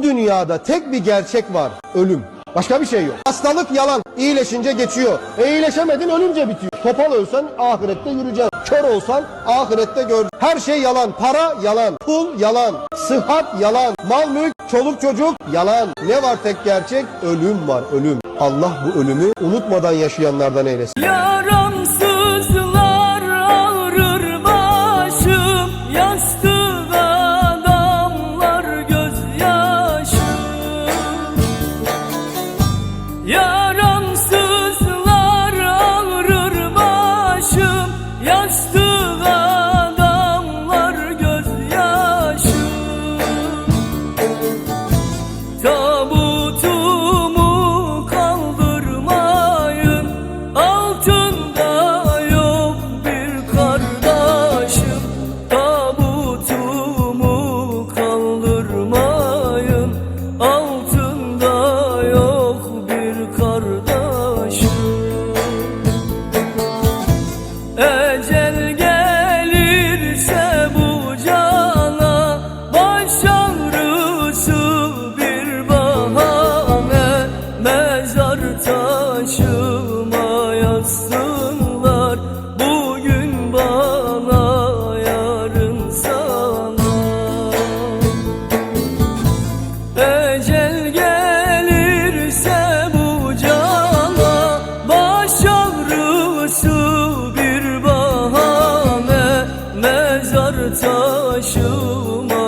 Bu dünyada tek bir gerçek var. Ölüm. Başka bir şey yok. Hastalık yalan. İyileşince geçiyor. E iyileşemedin ölünce bitiyor. Topal ölsen ahirette yürüyeceksin. Kör olsan ahirette gör. Her şey yalan. Para yalan. Pul yalan. Sıhhat yalan. Mal mülk, çoluk çocuk yalan. Ne var tek gerçek? Ölüm var. Ölüm. Allah bu ölümü unutmadan yaşayanlardan eylesin. Yaramsızlar başıma.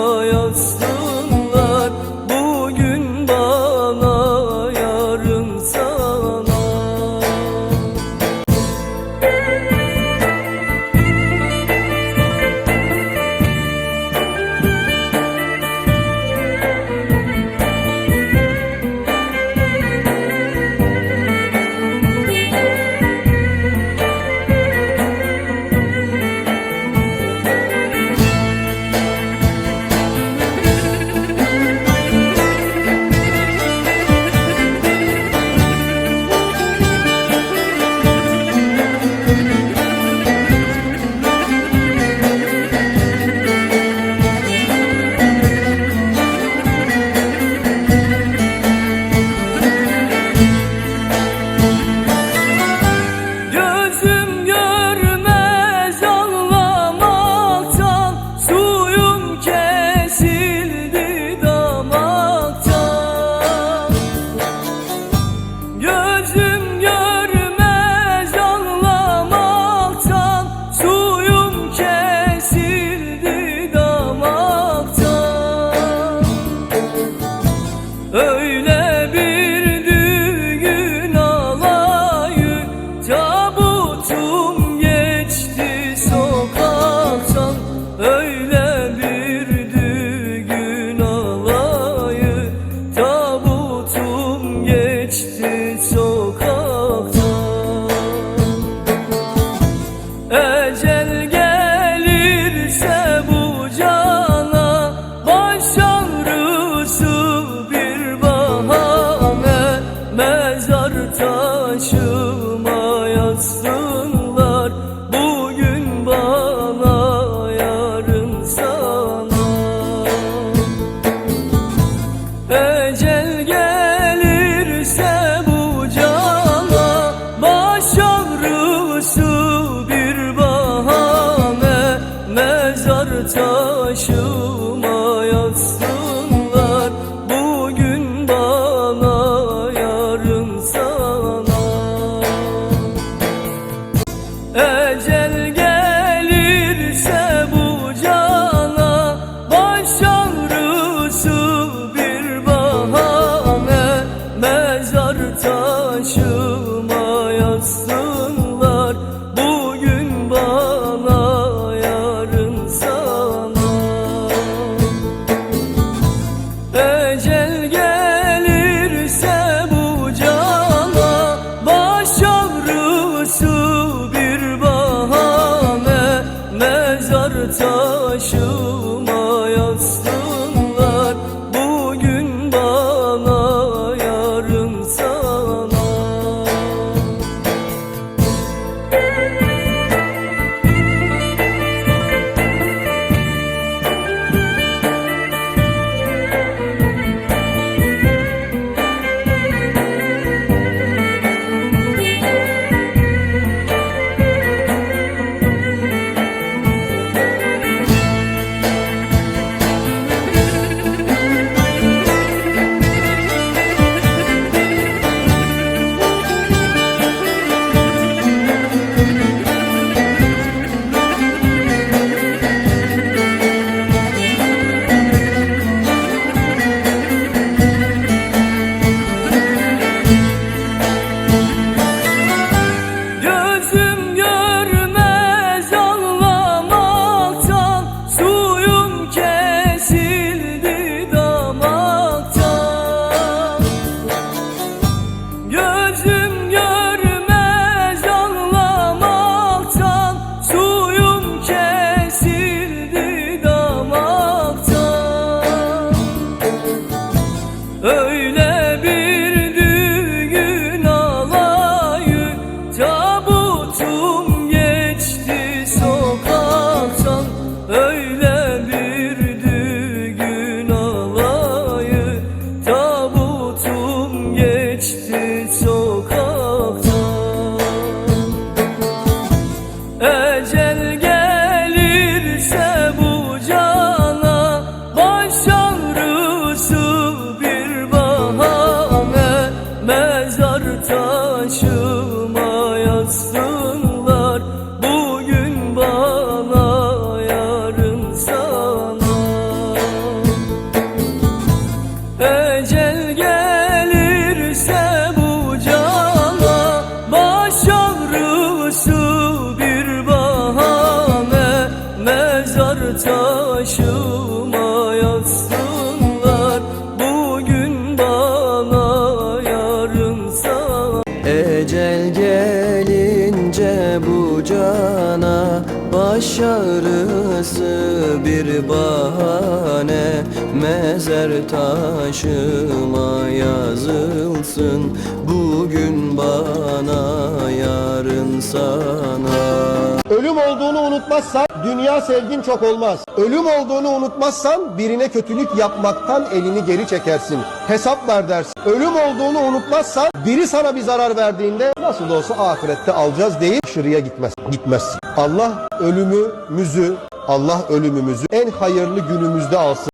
yazsınlar. Bugün bana yarın sana. Ecel gelirse bu cana baş ağrısı Ecel gelirse bu cana Baş bir bahane. Mezar taşıma Bugün bana yarın sana. Ecel gelince bu cana Baş bir bahane Mezar taşıma yazılsın Bugün bana yarın sana Ölüm olduğunu unutmazsan dünya sevgin çok olmaz. Ölüm olduğunu unutmazsan birine kötülük yapmaktan elini geri çekersin. Hesap ver dersin. Ölüm olduğunu unutmazsan biri sana bir zarar verdiğinde nasıl olsa ahirette alacağız deyip şırıya gitmez. Gitmezsin. Allah ölümümüzü Allah ölümümüzü en hayırlı günümüzde alsın.